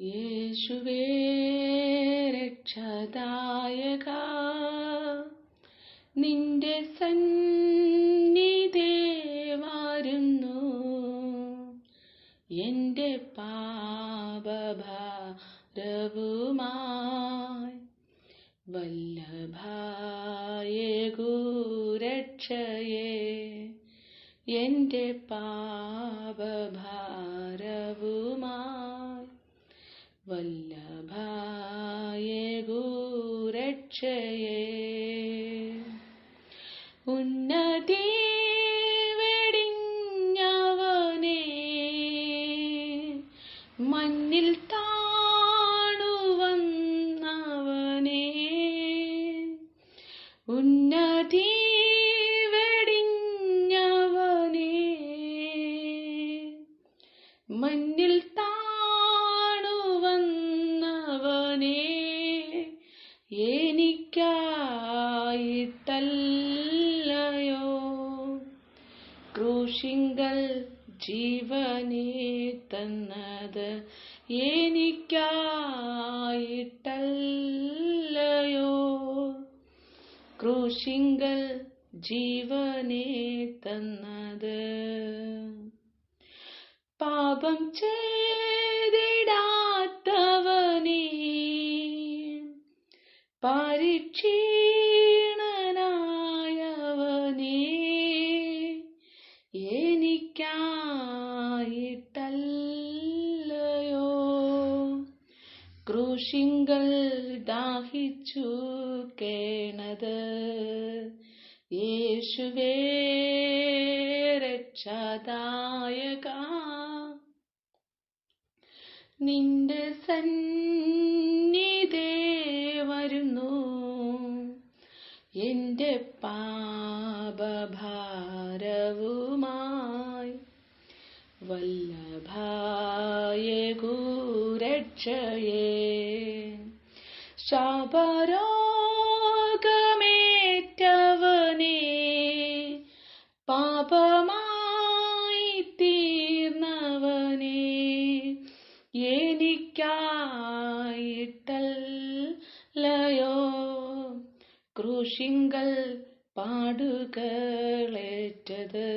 യേശുവേ രക്ഷദായക. നിന്റെ സന്നിധേ വരുന്നു. എന്റെ പാപഭാരവുമായി വല്ലഭായകുരക്ഷയെ. എന്റെ പാപഭാരവുമായി വല്ലഭായകുരക്ഷയെ ഉന്നതി വെടിഞ്ഞവനെ മണ്ണിൽ താണുവന്നവനെ ഉന്നതി വെടിഞ്ഞവനേ ക്രൂശിങ്കൽ ജീവനെ തന്നത് എനിക്കായിട്ടല്ലയോ? ക്രൂശിങ്കൽ ജീവനെ തന്നത്. പാപം ചെയ്തിടാത്തവനേ പരിക്ഷീണനായവനേ ക്രൂശിങ്കൽ ദാഹിച്ചു കേണത്. യേശുവേ രക്ഷാദായക. നിന്റെ സന്നിധേ വരുന്നു. എന്റെ പാപഭാരവുമായി വല്ലഭായകുരക്ഷയെ ശാപരോഗമേറ്റവനെ പാപമായി തീർന്നവനെ എനിക്കായിട്ടല്ലയോ? ക്രൂശിങ്കൽ പാടുകളേറ്റത്.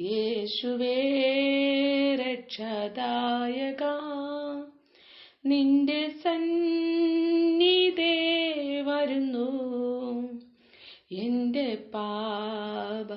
യേശുവേ രക്ഷദായക നിന്റെ സന്നിധേ വരുന്നു. എന്റെ പാപ